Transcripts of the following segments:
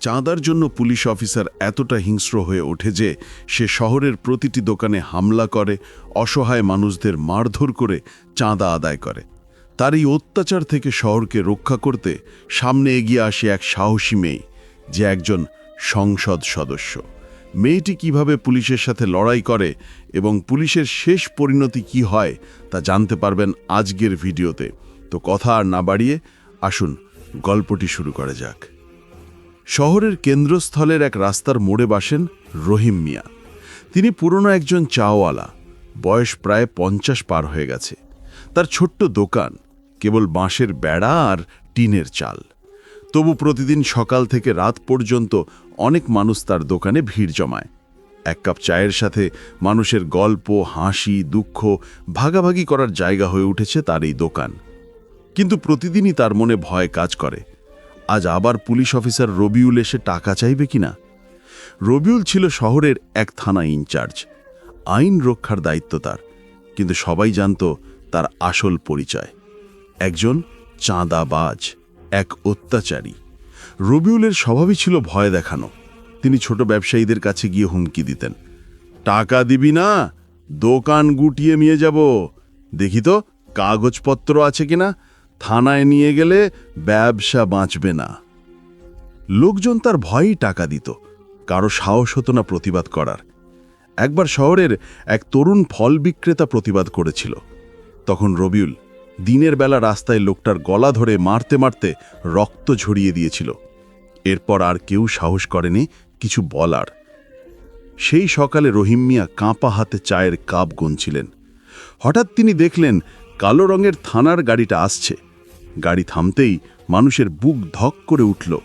চাঁদার জন্য police officer এতটা হিংস্র হয়ে ওঠে যে সে শহরের প্রতিটি দোকানে হামলা করে, অসহায় মানুষদের মারধর করে চাঁদা আদায় করে। তার এই অত্যাচার থেকে শহরকে রক্ষা করতে সামনে এগিয়ে আসে এক সাহসী মেয়ে, যে একজন সংসদ সদস্য। মেয়েটি কীভাবে পুলিশের সাথে লড়াই করে এবং পুলিশের শেষ পরিণতি কি হয় তা জানতে পারবেন আজকের ভিডিওতে। তো কথা আর না বাড়িয়ে আসুন, গল্পটি শুরু করা যাক। শহরের কেন্দ্রস্থলের এক রাস্তার মোড়ে বাসেন রহিম মিয়া। তিনি পুরনো একজন চাওয়ালা, বয়স প্রায় পঞ্চাশ পার হয়ে গেছে। তার ছোট্ট দোকান কেবল বাঁশের বেড়া আর টিনের চাল। তবু প্রতিদিন সকাল থেকে রাত পর্যন্ত অনেক মানুষ তার দোকানে ভিড় জমায়। এক কাপ চায়ের সাথে মানুষের গল্প, হাসি, দুঃখ ভাগাভাগি করার জায়গা হয়ে উঠেছে তার এই দোকান। কিন্তু প্রতিদিনই তার মনে ভয় কাজ করে। আজ আবার পুলিশ অফিসার রবিউল এসে টাকা চাইবে কিনা? রবিউল ছিল শহরের এক থানা ইনচার্জ। আইন রক্ষার দায়িত্ব তার, কিন্তু সবাই জানত তার আসল পরিচয়। একজন চাঁদাবাজ, এক অত্যাচারী। রবিউলের স্বভাবই ছিল ভয় দেখানো। তিনি ছোট ব্যবসায়ীদের কাছে গিয়ে হুমকি দিতেন। টাকা দিবি না, দোকান গুটিয়ে নিয়ে যাব। দেখি তো, কাগজপত্র আছে কিনা? থানায় নিয়ে গেলে ব্যবসা বাঁচবে না। লোকজন তার ভয়েই টাকা দিত। কারও সাহস হতো না প্রতিবাদ করার। একবার শহরের এক তরুণ ফল বিক্রেতা প্রতিবাদ করেছিল। তখন রবিউল দিনের বেলা রাস্তায় লোকটার গলা ধরে মারতে মারতে রক্ত ঝরিয়ে দিয়েছিল। এরপর আর কেউ সাহস করেনি কিছু বলার। সেই সকালে রহিম মিয়া কাঁপা হাতে চায়ের কাপ গুনছিলেন। হঠাৎ তিনি দেখলেন কালো রঙের থানার গাড়িটা আসছে। গাড়ি থামতেই মানুষের বুক ধক করে উঠল।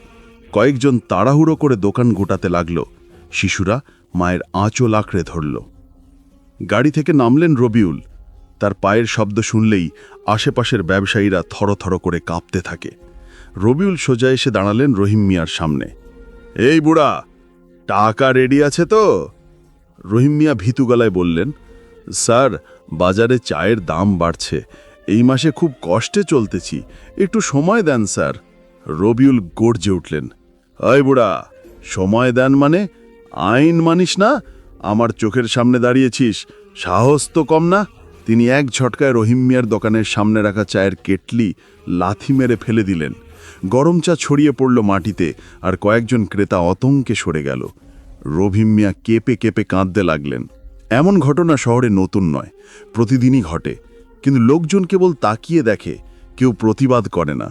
কয়েকজন তাড়াহুড়ো করে দোকান গোটাতে লাগল। শিশুরা মায়ের আঁচল আঁকড়ে ধরল। গাড়ি থেকে নামলেন রবিউল। তার পায়ের শব্দ শুনলেই আশেপাশের ব্যবসায়ীরা থরথর করে কাঁপতে থাকে। রবিউল সোজা এসে দাঁড়ালেন রহিম মিয়ার সামনে। এই বুড়া, টাকা রেডি আছে তো? রহিম মিয়া ভীতু গলায় বললেন, স্যার, বাজারে চায়ের দাম বাড়ছে। এই মাসে খুব কষ্টে চলতেছি। একটু সময় দেন, স্যার। রবিউল গর্জে উঠলেন। এই বুড়া, সময় দেন মানে? আইন মানিস না? আমার চোখের সামনে দাঁড়িয়েছিস। সাহস তো কম না? তিনি এক ঝটকায় রহিম মিয়ার দোকানের সামনে রাখা চায়ের কেটলি লাথি মেরে ফেলে দিলেন। গরম চা ছড়িয়ে পড়ল মাটিতে আর কয়েকজন ক্রেতা অতঙ্কে সরে গেল। রহিম মিয়া কেঁপে কেঁপে কাঁদতে লাগলেন। এমন ঘটনা শহরে নতুন নয়, প্রতিদিনই ঘটে। কিন্তু লোকজন কেবল তাকিয়ে দেখে, কেউ প্রতিবাদ করে না।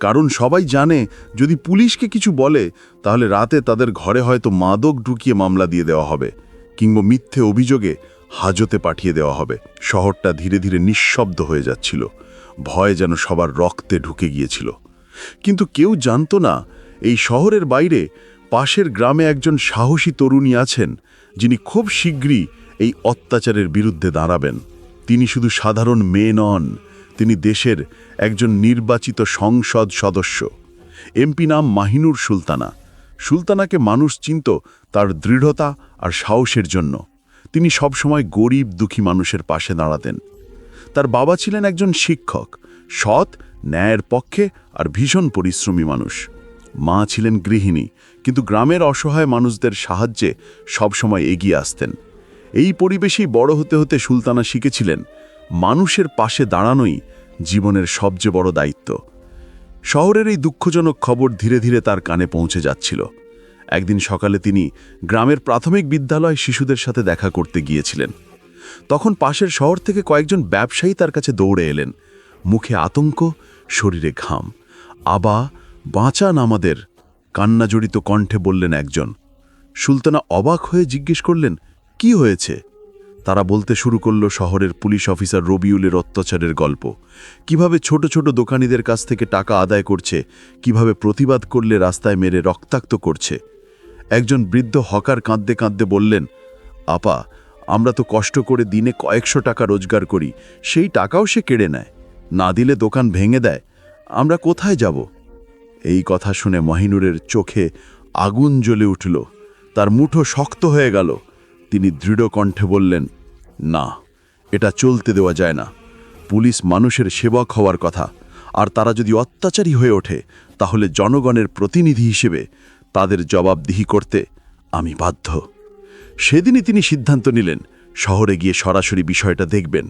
কারণ সবাই জানে, যদি পুলিশকে কিছু বলে, তাহলে রাতে তাদের ঘরে হয়তো মাদক ঢুকিয়ে মামলা দিয়ে দেওয়া হবে, কিংবা মিথ্যে অভিযোগে হাজতে পাঠিয়ে দেওয়া হবে। শহরটা ধীরে ধীরে নিঃশব্দ হয়ে যাচ্ছিল। ভয় যেন সবার রক্তে ঢুকে গিয়েছিল। কিন্তু কেউ জানতো না, এই শহরের বাইরে, পাশের গ্রামে একজন সাহসী তরুণী আছেন, যিনি খুব শীঘ্রই এই অত্যাচারের বিরুদ্ধে দাঁড়াবেন। তিনি শুধু সাধারণ মেয়ে নন, তিনি দেশের একজন নির্বাচিত সংসদ সদস্য। এমপি নাম মাহিনুর সুলতানা। সুলতানাকে মানুষ চিনত তার দৃঢ়তা আর সাহসের জন্য। তিনি সবসময় গরিব, দুঃখী মানুষের পাশে দাঁড়াতেন। তার বাবা ছিলেন একজন শিক্ষক, সৎ, ন্যায়ের পক্ষে আর ভীষণ পরিশ্রমী মানুষ। মা ছিলেন গৃহিণী, কিন্তু গ্রামের অসহায় মানুষদের সাহায্যে সবসময় এগিয়ে আসতেন। এই পরিবেশেই বড় হতে হতে সুলতানা শিখেছিলেন, মানুষের পাশে দাঁড়ানোই জীবনের সবচেয়ে বড় দায়িত্ব। শহরের এই দুঃখজনক খবর ধীরে ধীরে তার কানে পৌঁছে যাচ্ছিল। একদিন সকালে তিনি গ্রামের প্রাথমিক বিদ্যালয় শিশুদের সাথে দেখা করতে গিয়েছিলেন। তখন পাশের শহর থেকে কয়েকজন ব্যবসায়ী তার কাছে দৌড়ে এলেন। মুখে আতঙ্ক, শরীরে ঘাম। আবা, বাঁচান আমাদের, কান্নাজড়িত কণ্ঠে বললেন একজন। সুলতানা অবাক হয়ে জিজ্ঞেস করলেন কি হয়েছে? তারা বলতে শুরু করল শহরের পুলিশ অফিসার রবিউলের অত্যাচারের গল্প। কীভাবে ছোট ছোট দোকানীদের কাছ থেকে টাকা আদায় করছে, কীভাবে প্রতিবাদ করলে রাস্তায় মেরে রক্তাক্ত করছে। একজন বৃদ্ধ হকার কাঁদতে কাঁদতে বললেন, আপা, আমরা তো কষ্ট করে দিনে কয়েকশো টাকা রোজগার করি, সেই টাকাও সে কেড়ে নেয়। না দিলে দোকান ভেঙে দেয়, আমরা কোথায় যাব? এই কথা শুনে মহিনুরের চোখে আগুন জ্বলে উঠল। তার মুঠো শক্ত হয়ে গেল। তিনি দৃঢ় কণ্ঠে বললেন, না, এটা চলতে দেওয়া যায় না। পুলিশ মানুষের সেবক হওয়ার কথা। আর তারা যদি অত্যাচারী হয়ে ওঠে, তাহলে জনগণের প্রতিনিধি হিসেবে তাদের জবাবদিহি করতে আমি বাধ্য। সেদিনই তিনি সিদ্ধান্ত নিলেন, শহরে গিয়ে সরাসরি বিষয়টা দেখবেন।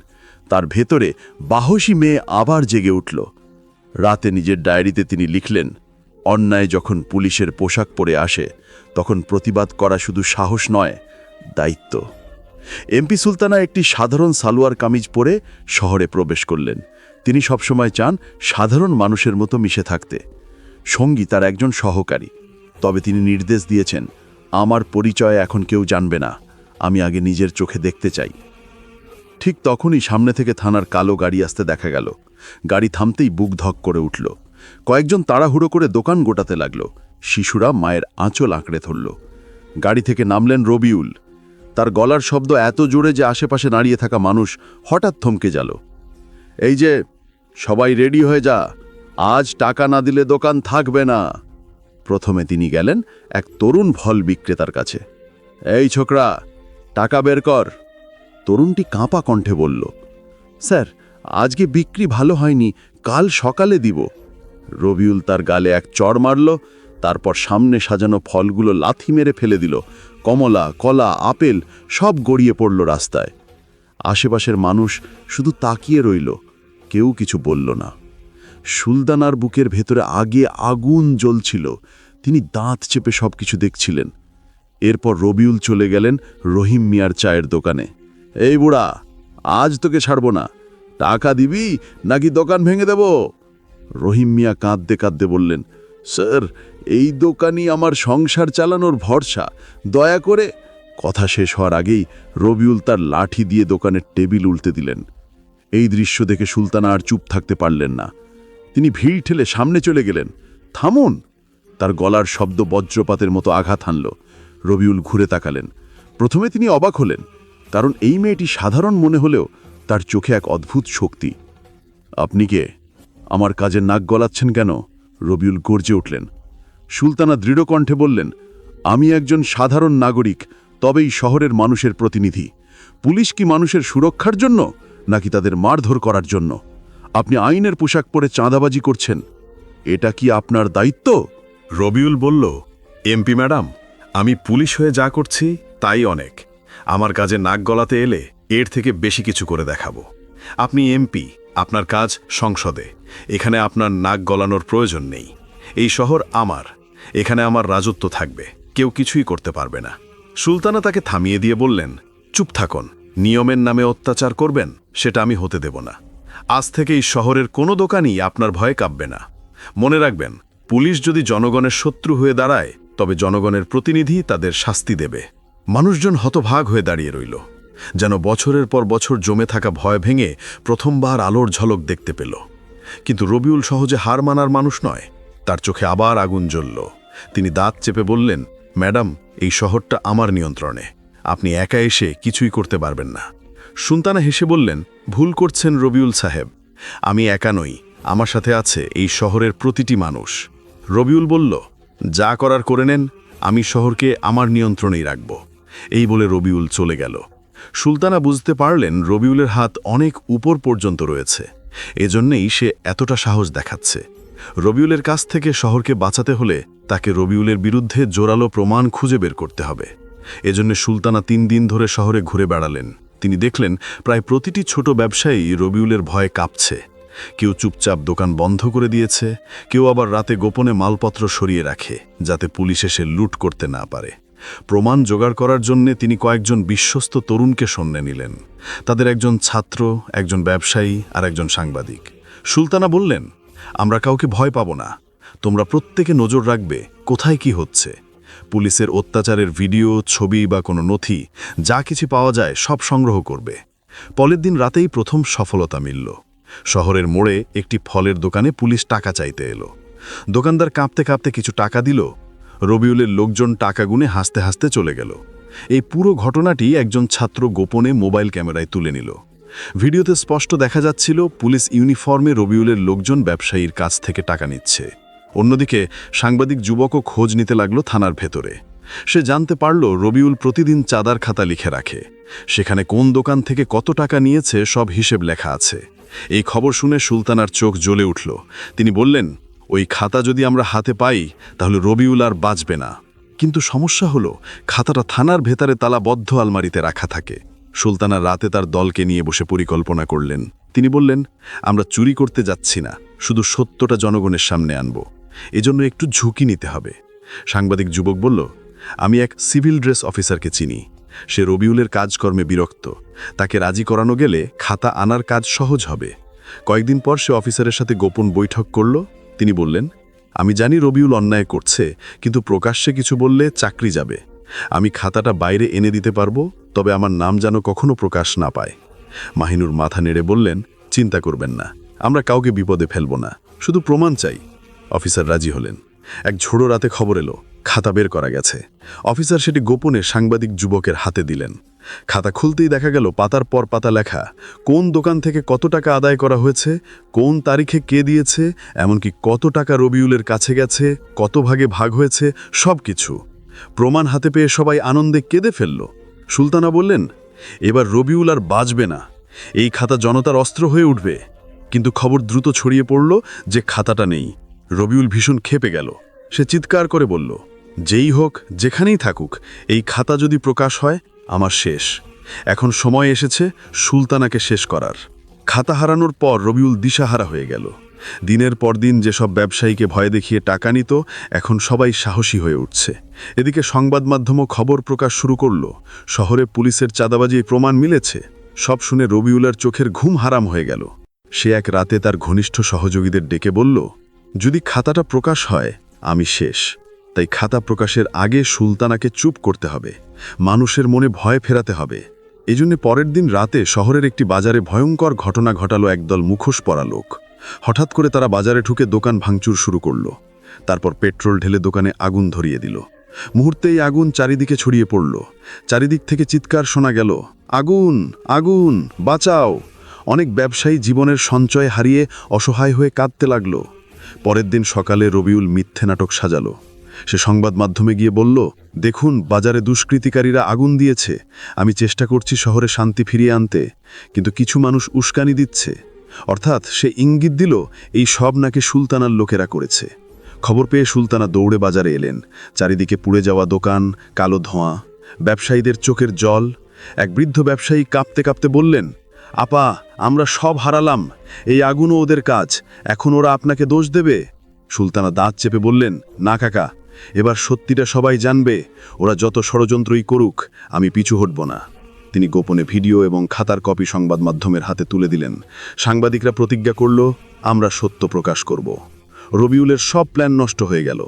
তার ভেতরে বাহসী মেয়ে আবার জেগে উঠল। রাতে নিজের ডায়েরিতে তিনি লিখলেন, অন্যায় যখন পুলিশের পোশাক পরে আসে, তখন প্রতিবাদ করা শুধু সাহস নয় দায়িত্ব। এমপি সুলতানা একটি সাধারণ সালোয়ার কামিজ পরে শহরে প্রবেশ করলেন। তিনি সবসময় চান সাধারণ মানুষের মতো মিশে থাকতে। সঙ্গী তার একজন সহকারী। তবে তিনি নির্দেশ দিয়েছেন, আমার পরিচয় এখন কেউ জানবে না। আমি আগে নিজের চোখে দেখতে চাই। ঠিক তখনই সামনে থেকে থানার কালো গাড়ি আসতে দেখা গেল। গাড়ি থামতেই বুক ধক করে উঠল। কয়েকজন তাড়াহুড়ো করে দোকান গোটাতে লাগল। শিশুরা মায়ের আঁচল আঁকড়ে ধরল। গাড়ি থেকে নামলেন রবিউল। তার গলার শব্দ এত জোরে যে আশেপাশে দাঁড়িয়ে থাকা মানুষ হঠাৎ থমকে গেল। এই যে, সবাই রেডি হয়ে যা। আজ টাকা না দিলে দোকান থাকবে না। প্রথমে তিনি গেলেন এক তরুণ ফল বিক্রেতার কাছে। এই ছোকরা, টাকা বের কর। তরুণটি কাঁপা কণ্ঠে বলল, স্যার, আজকে বিক্রি ভালো হয়নি, কাল সকালে দিব। রবিউল তার গালে এক চড় মারল তারপর সামনে সাজানো ফলগুলো লাথি মেরে ফেলে দিল। কমলা, কলা, আপেল সব গড়িয়ে পড়ল রাস্তায়। আশেপাশের মানুষ শুধু তাকিয়ে রইল, কেউ কিছু বলল না। সুলতানার বুকের ভেতরে আগে আগুন জ্বলছিল, তিনি দাঁত চেপে সব কিছু দেখছিলেন। এরপর রবিউল চলে গেলেন রহিম মিয়ার চায়ের দোকানে। এই বুড়া, আজ তোকে ছাড়ব না। টাকা দিবি নাকি দোকান ভেঙে দেব? রহিম মিয়া কাঁদতে কাঁদতে বললেন, স্যার এই দোকানই আমার সংসার চালানোর ভরসা। দয়া করে কথা শেষ হওয়ার আগেই রবিউল তার লাঠি দিয়ে দোকানের টেবিল উল্টে দিলেন। এই দৃশ্য দেখে সুলতানা আর চুপ থাকতে পারলেন না। তিনি ভিড় ঠেলে সামনে চলে গেলেন। থামুন! তার গলার শব্দ বজ্রপাতের মতো আঘাত হানল। রবিউল ঘুরে তাকালেন। প্রথমে তিনি অবাক হলেন, কারণ এই মেয়েটি সাধারণ মনে হলেও তার চোখে এক অদ্ভুত শক্তি। আপনি কে? আমার কাজে নাক গলাচ্ছেন কেন? রবিউল গর্জে উঠলেন। সুলতানা দৃঢ় কণ্ঠে বললেন, আমি একজন সাধারণ নাগরিক, তবেই শহরের মানুষের প্রতিনিধি। পুলিশ কি মানুষের সুরক্ষার জন্য, নাকি তাদের মারধর করার জন্য? আপনি আইনের পোশাক পরে চাঁদাবাজি করছেন। এটা কি আপনার দায়িত্ব? রবিউল বলল, এমপি ম্যাডাম, আমি পুলিশ হয়ে যা করছি, তাই অনেক। আমার কাজে নাক গলাতে এলে এর থেকে বেশি কিছু করে দেখাবো। আপনি এমপি, আপনার কাজ সংসদে। এখানে আপনার নাক গলানোর প্রয়োজন নেই। এই শহর আমার। এখানে আমার রাজত্ব থাকবে। কেউ কিছুই করতে পারবে না। সুলতানা তাকে থামিয়ে দিয়ে বললেন, চুপ থাকুন। নিয়মের নামে অত্যাচার করবেন, সেটা আমি হতে দেব না। আজ থেকে এই শহরের কোনো দোকানই আপনার ভয়ে কাঁপবে না। মনে রাখবেন, পুলিশ যদি জনগণের শত্রু হয়ে দাঁড়ায়, তবে জনগণের প্রতিনিধি তাদের শাস্তি দেবে। মানুষজন হতভাগ হয়ে দাঁড়িয়ে রইল। যেন বছরের পর বছর জমে থাকা ভয় ভেঙে প্রথমবার আলোর ঝলক দেখতে পেল। কিন্তু রবিউল সহজে হার মানার মানুষ নয়। তার চোখে আবার আগুন জ্বলল। তিনি দাঁত চেপে বললেন, ম্যাডাম, এই শহরটা আমার নিয়ন্ত্রণে। আপনি একা এসে কিছুই করতে পারবেন না। সুলতানা হেসে বললেন, ভুল করছেন রবিউল সাহেব। আমি একা নই, আমার সাথে আছে এই শহরের প্রতিটি মানুষ। রবিউল বলল, যা করার করে নেন, আমি শহরকে আমার নিয়ন্ত্রণেই রাখব। এই বলে রবিউল চলে গেল। সুলতানা বুঝতে পারলেন রবিউলের হাত অনেক উপর পর্যন্ত রয়েছে। এজন্যেই সে এতটা সাহস দেখাচ্ছে। রবিউলের কাছ থেকে শহরকে বাঁচাতে হলে তাকে রবিউলের বিরুদ্ধে জোরালো প্রমাণ খুঁজে বের করতে হবে। এজন্য সুলতানা তিন দিন ধরে শহরে ঘুরে বেড়ালেন। তিনি দেখলেন, প্রায় প্রতিটি ছোট ব্যবসায়ী রবিউলের ভয়ে কাঁপছে। কেউ চুপচাপ দোকান বন্ধ করে দিয়েছে, কেউ আবার রাতে গোপনে মালপত্র সরিয়ে রাখে, যাতে পুলিশ এসে লুট করতে না পারে। প্রমাণ জোগাড় করার জন্যে তিনি কয়েকজন বিশ্বস্ত তরুণকে সন্নে নিলেন। তাদের একজন ছাত্র, একজন ব্যবসায়ী আর একজন সাংবাদিক। সুলতানা বললেন আমরা কাউকে ভয় পাব না। তোমরা প্রত্যেকে নজর রাখবে কোথায় কি হচ্ছে। পুলিশের অত্যাচারের ভিডিও, ছবি বা কোনো নথি, যা কিছু পাওয়া যায় সব সংগ্রহ করবে। পরের দিন রাতেই প্রথম সফলতা মিলল। শহরের মোড়ে একটি ফলের দোকানে পুলিশ টাকা চাইতে এলো। দোকানদার কাঁপতে কাঁপতে কিছু টাকা দিল। রবিউলের লোকজন টাকা গুনে হাসতে হাসতে চলে গেল। এই পুরো ঘটনাটি একজন ছাত্র গোপনে মোবাইল ক্যামেরায় তুলে নিল। ভিডিওতে স্পষ্ট দেখা যাচ্ছিল পুলিশ ইউনিফর্মে রবিউলের লোকজন ব্যবসায়ীর কাছ থেকে টাকা নিচ্ছে। অন্যদিকে সাংবাদিক যুবকও খোঁজ নিতে লাগল থানার ভেতরে। সে জানতে পারল রবিউল প্রতিদিন চাঁদার খাতা লিখে রাখে। সেখানে কোন দোকান থেকে কত টাকা নিয়েছে সব হিসেব লেখা আছে। এই খবর শুনে সুলতানার চোখ জ্বলে উঠল। তিনি বললেন, ওই খাতা যদি আমরা হাতে পাই, তাহলে রবিউল আর বাঁচবে না। কিন্তু সমস্যা হলো, খাতাটা থানার ভেতরে তালাবদ্ধ আলমারিতে রাখা থাকে। সুলতানা রাতে তার দলকে নিয়ে বসে পরিকল্পনা করলেন। তিনি বললেন, আমরা চুরি করতে যাচ্ছি না, শুধু সত্যটা জনগণের সামনে আনব। এজন্য একটু ঝুঁকি নিতে হবে। সাংবাদিক যুবক বলল, আমি এক সিভিল ড্রেস অফিসারকে চিনি। সে রবিউলের কাজকর্মে বিরক্ত। তাকে রাজি করানো গেলে খাতা আনার কাজ সহজ হবে। কয়েকদিন পর সে অফিসারের সাথে গোপন বৈঠক করল। তিনি বললেন, আমি জানি রবিউল অন্যায় করছে, কিন্তু প্রকাশ্যে কিছু বললে চাকরি যাবে। আমি খাতাটা বাইরে এনে দিতে পারব। তবে আমার নাম যেন কখনো প্রকাশ না পায়। মাহিনুর মাথা নেড়ে বললেন, চিন্তা করবেন না, আমরা কাউকে বিপদে ফেলব না, শুধু প্রমাণ চাই। অফিসার রাজি হলেন। এক ঝোড়ো রাতে খবর এলো, খাতা বের করা গেছে। অফিসার সেটি গোপনে সাংবাদিক যুবকের হাতে দিলেন। খাতা খুলতেই দেখা গেল পাতার পর পাতা লেখা, কোন দোকান থেকে কত টাকা আদায় করা হয়েছে, কোন তারিখে কে দিয়েছে, এমনকি কত টাকা রবিউলের কাছে গেছে, কত ভাগে ভাগ হয়েছে সব কিছু প্রমাণ হাতে পেয়ে সবাই আনন্দে কেঁদে ফেলল। সুলতানা বললেন, এবার রবিউল আর বাঁচবে না। এই খাতা জনতার অস্ত্র হয়ে উঠবে। কিন্তু খবর দ্রুত ছড়িয়ে পড়ল যে খাতাটা নেই। রবিউল ভীষণ খেপে গেল। সে চিৎকার করে বলল, যেই হোক, যেখানেই থাকুক, এই খাতা যদি প্রকাশ হয়, আমার শেষ। এখন সময় এসেছে সুলতানাকে শেষ করার। খাতা হারানোর পর রবিউল দিশাহারা হয়ে গেল। দিনের পর দিন যেসব ব্যবসায়ীকে ভয় দেখিয়ে টাকা নিত, এখন সবাই সাহসী হয়ে উঠছে। এদিকে সংবাদ মাধ্যমও খবর প্রকাশ শুরু করল। শহরে পুলিশের চাঁদাবাজি প্রমাণ মিলেছে। সব শুনে রবিউলার চোখের ঘুম হারাম হয়ে গেল। সে এক রাতে তার ঘনিষ্ঠ সহযোগীদের ডেকে বলল, যদি খাতাটা প্রকাশ হয়, আমি শেষ। তাই খাতা প্রকাশের আগে সুলতানাকে চুপ করতে হবে। মানুষের মনে ভয় ফেরাতে হবে। এজন্য পরের দিন রাতে শহরের একটি বাজারে ভয়ঙ্কর ঘটনা ঘটালো একদল মুখোশ পরা লোক। হঠাৎ করে তারা বাজারে ঢুকে দোকান ভাঙচুর শুরু করল। তারপর পেট্রোল ঢেলে দোকানে আগুন ধরিয়ে দিল। মুহূর্তেই আগুন চারিদিকে ছড়িয়ে পড়ল। চারিদিক থেকে চিৎকার শোনা গেল, আগুন আগুন, বাঁচাও! অনেক ব্যবসায়ী জীবনের সঞ্চয় হারিয়ে অসহায় হয়ে কাঁদতে লাগল। পরের দিন সকালে রবিউল মিথ্যে নাটক সাজালো। সে সংবাদ মাধ্যমে গিয়ে বলল, দেখুন, বাজারে দুষ্কৃতিকারীরা আগুন দিয়েছে। আমি চেষ্টা করছি শহরে শান্তি ফিরিয়ে আনতে, কিন্তু কিছু মানুষ উস্কানি দিচ্ছে। অর্থাৎ সে ইঙ্গিত দিল, এই সব নাকি সুলতানার লোকেরা করেছে। খবর পেয়ে সুলতানা দৌড়ে বাজারে এলেন। চারিদিকে পুড়ে যাওয়া দোকান, কালো ধোঁয়া, ব্যবসায়ীদের চোখের জল। এক বৃদ্ধ ব্যবসায়ী কাঁপতে কাঁপতে বললেন, আপা, আমরা সব হারালাম। এই আগুনও ওদের কাজ। এখন ওরা আপনাকে দোষ দেবে। সুলতানা দাঁত চেপে বললেন, না কাকা, এবার সত্যিটা সবাই জানবে। ওরা যত ষড়যন্ত্রই করুক, আমি পিছু হটব না। তিনি গোপনে ভিডিও এবং খাতার কপি সংবাদ মাধ্যমের হাতে তুলে দিলেন। সাংবাদিকরা প্রতিজ্ঞা করল, আমরা সত্য প্রকাশ করব। রবিউলের সব প্ল্যান নষ্ট হয়ে গেল।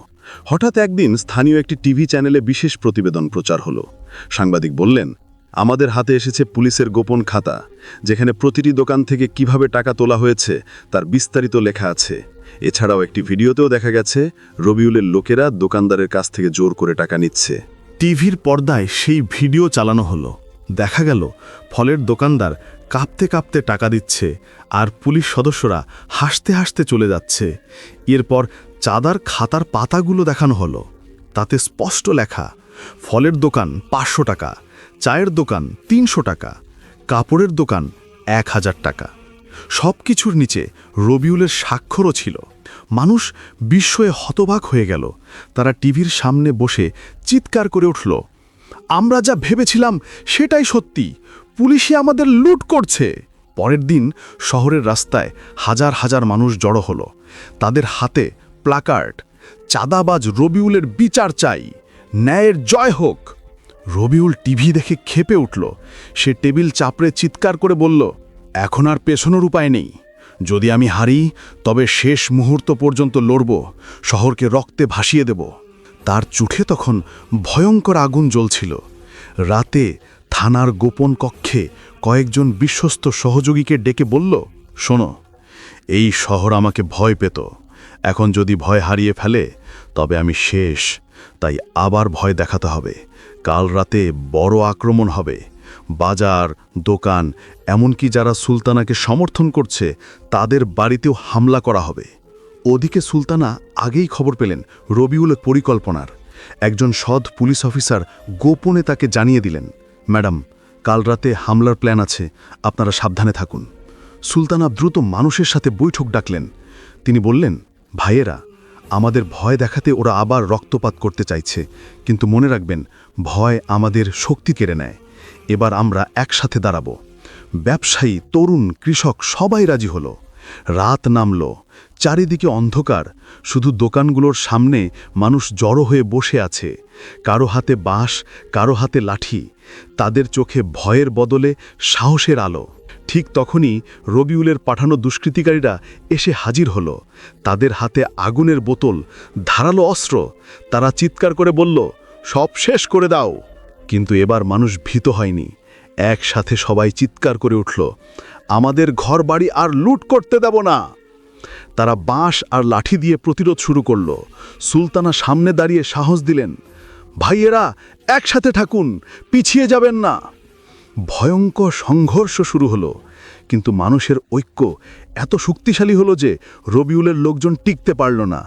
হঠাৎ একদিন স্থানীয় একটি টিভি চ্যানেলে বিশেষ প্রতিবেদন প্রচার হলো। সাংবাদিক বললেন, আমাদের হাতে এসেছে পুলিশের গোপন খাতা, যেখানে প্রতিটি দোকান থেকে কীভাবে টাকা তোলা হয়েছে তার বিস্তারিত লেখা আছে। এছাড়াও একটি ভিডিওতেও দেখা গেছে, রবিউলের লোকেরা দোকানদারের কাছ থেকে জোর করে টাকা নিচ্ছে। টিভির পর্দায় সেই ভিডিও চালানো হলো। দেখা গেল, ফলের দোকানদার কাঁপতে কাঁপতে টাকা দিচ্ছে আর পুলিশ সদস্যরা হাসতে হাসতে চলে যাচ্ছে। এরপর চাঁদার খাতার পাতাগুলো দেখানো হলো। তাতে স্পষ্ট লেখা, ফলের দোকান পাঁচশো টাকা, চায়ের দোকান তিনশো টাকা, কাপড়ের দোকান এক হাজার টাকা। সব কিছুর নিচে রবিউলের স্বাক্ষরও ছিল। মানুষ বিস্ময়ে হতবাক হয়ে গেল। তারা টিভির সামনে বসে চিৎকার করে উঠল আমরা যা ভেবেছিলাম সেটাই সত্যি। পুলিশই আমাদের লুট করছে। পরের দিন শহরের রাস্তায় হাজার হাজার মানুষ জড়ো হলো। তাদের হাতে প্লাকার্ড। চাঁদাবাজ রবিউলের বিচার চাই। ন্যায়ের জয় হোক। রবিউল টিভি দেখে খেপে উঠল। সে টেবিল চাপড়ে চিৎকার করে বলল, এখন আর পেছনোর উপায় নেই। যদি আমি হারি, তবে শেষ মুহূর্ত পর্যন্ত লড়ব। শহরকে রক্তে ভাসিয়ে দেব। তার চুঠে তখন ভয়ঙ্কর আগুন জ্বলছিল। রাতে থানার গোপন কক্ষে কয়েকজন বিশ্বস্ত সহযোগীকে ডেকে বলল, শোনো, এই শহর আমাকে ভয় পেত। এখন যদি ভয় হারিয়ে ফেলে, তবে আমি শেষ। তাই আবার ভয় দেখাতে হবে। কাল রাতে বড় আক্রমণ হবে। বাজার, দোকান, এমনকি যারা সুলতানাকে সমর্থন করছে, তাদের বাড়িতেও হামলা করা হবে। ওদিকে সুলতানা আগেই খবর পেলেন রবিউলের পরিকল্পনার। একজন সৎ পুলিশ অফিসার গোপনে তাকে জানিয়ে দিলেন, ম্যাডাম, কাল রাতে হামলার প্ল্যান আছে, আপনারা সাবধানে থাকুন। সুলতানা দ্রুত মানুষের সাথে বৈঠক ডাকলেন। তিনি বললেন, ভাইয়েরা, আমাদের ভয় দেখাতে ওরা আবার রক্তপাত করতে চাইছে, কিন্তু মনে রাখবেন, ভয় আমাদের শক্তি কেড়ে নেয়। এবার আমরা একসাথে দাঁড়াবো। ব্যবসায়ী, তরুণ, কৃষক সবাই রাজি হলো। রাত নামল চারিদিকে অন্ধকার, শুধু দোকানগুলোর সামনে মানুষ জড়ো হয়ে বসে আছে। কারও হাতে বাঁশ, কারও হাতে লাঠি। তাদের চোখে ভয়ের বদলে সাহসের আলো। ঠিক তখনই রবিউলের পাঠানো দুষ্কৃতিকারীরা এসে হাজির হলো। তাদের হাতে আগুনের বোতল, ধারালো অস্ত্র। তারা চিৎকার করে বলল, সব শেষ করে দাও। কিন্তু এবার মানুষ ভীত হয়নি। একসাথে সবাই চিৎকার করে উঠল, আমাদের ঘর বাড়ি আর লুট করতে দেব না। তারা বাঁশ আর লাঠি দিয়ে প্রতিরোধ শুরু করল। সুলতানা সামনে দাঁড়িয়ে সাহস দিলেন, ভাইয়েরা, একসাথে থাকুন, পিছিয়ে যাবেন না। ভয়ঙ্কর সংঘর্ষ শুরু হলো, কিন্তু মানুষের ঐক্য এত শক্তিশালী হলো যে রবিউলের লোকজন টিকতে পারল না।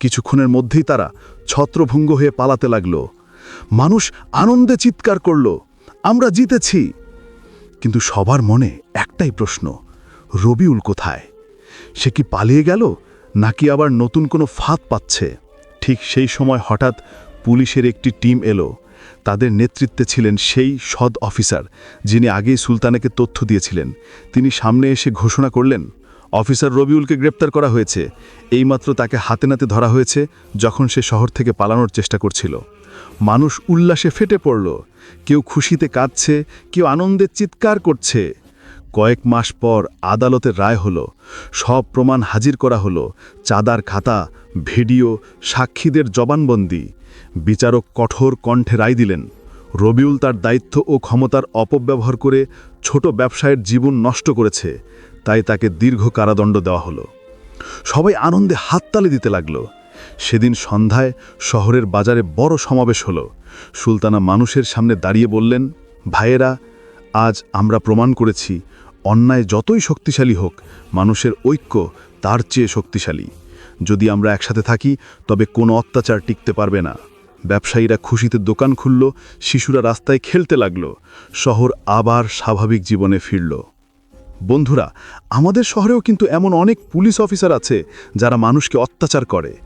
কিছুক্ষণের মধ্যেই তারা ছত্রভঙ্গ হয়ে পালাতে লাগল। মানুষ আনন্দে চিৎকার করল, আমরা জিতেছি। কিন্তু সবার মনে একটাই প্রশ্ন, রবিউল কোথায়? সে কি পালিয়ে গেল? নাকি আবার নতুন কোনো ফাঁদ পাচ্ছে? ঠিক সেই সময় হঠাৎ পুলিশের একটি টিম এলো। তাদের নেতৃত্বে ছিলেন সেই সদ অফিসার, যিনি আগেই সুলতানাকে তথ্য দিয়েছিলেন। তিনি সামনে এসে ঘোষণা করলেন, অফিসার রবিউলকে গ্রেপ্তার করা হয়েছে। এইমাত্র তাকে হাতে নাতে ধরা হয়েছে যখন সে শহর থেকে পালানোর চেষ্টা করছিল। মানুষ উল্লাসে ফেটে পড়ল। কেউ খুশিতে কাঁদছে, কেউ আনন্দে চিৎকার করছে। কয়েক মাস পর আদালতের রায় হলো, সব প্রমাণ হাজির করা হলো, চাঁদার খাতা, ভিডিও, সাক্ষীদের জবানবন্দি। বিচারক কঠোর কণ্ঠে রায় দিলেন, রবিউল তার দায়িত্ব ও ক্ষমতার অপব্যবহার করে ছোট ব্যবসায়ের জীবন নষ্ট করেছে, তাই তাকে দীর্ঘ কারাদণ্ড দেওয়া হলো। সবাই আনন্দে হাততালি দিতে লাগল। সেদিন সন্ধ্যায় শহরের বাজারে বড় সমাবেশ হলো। সুলতানা মানুষের সামনে দাঁড়িয়ে বললেন, ভাইয়েরা, আজ আমরা প্রমাণ করেছি অন্যায় যতই শক্তিশালী হোক, মানুষের ঐক্য তার চেয়ে শক্তিশালী। যদি আমরা একসাথে থাকি, তবে কোনো অত্যাচার টিকতে পারবে না। ব্যবসায়ীরা খুশিতে দোকান খুলল, শিশুরা রাস্তায় খেলতে লাগল, শহর আবার স্বাভাবিক জীবনে ফিরল। বন্ধুরা, আমাদের শহরেও কিন্তু এমন অনেক পুলিশ অফিসার আছে যারা মানুষকে অত্যাচার করে।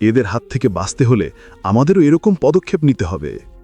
এদের হাত থেকে বাঁচতে হলে আমাদেরও এরকম পদক্ষেপ নিতে হবে।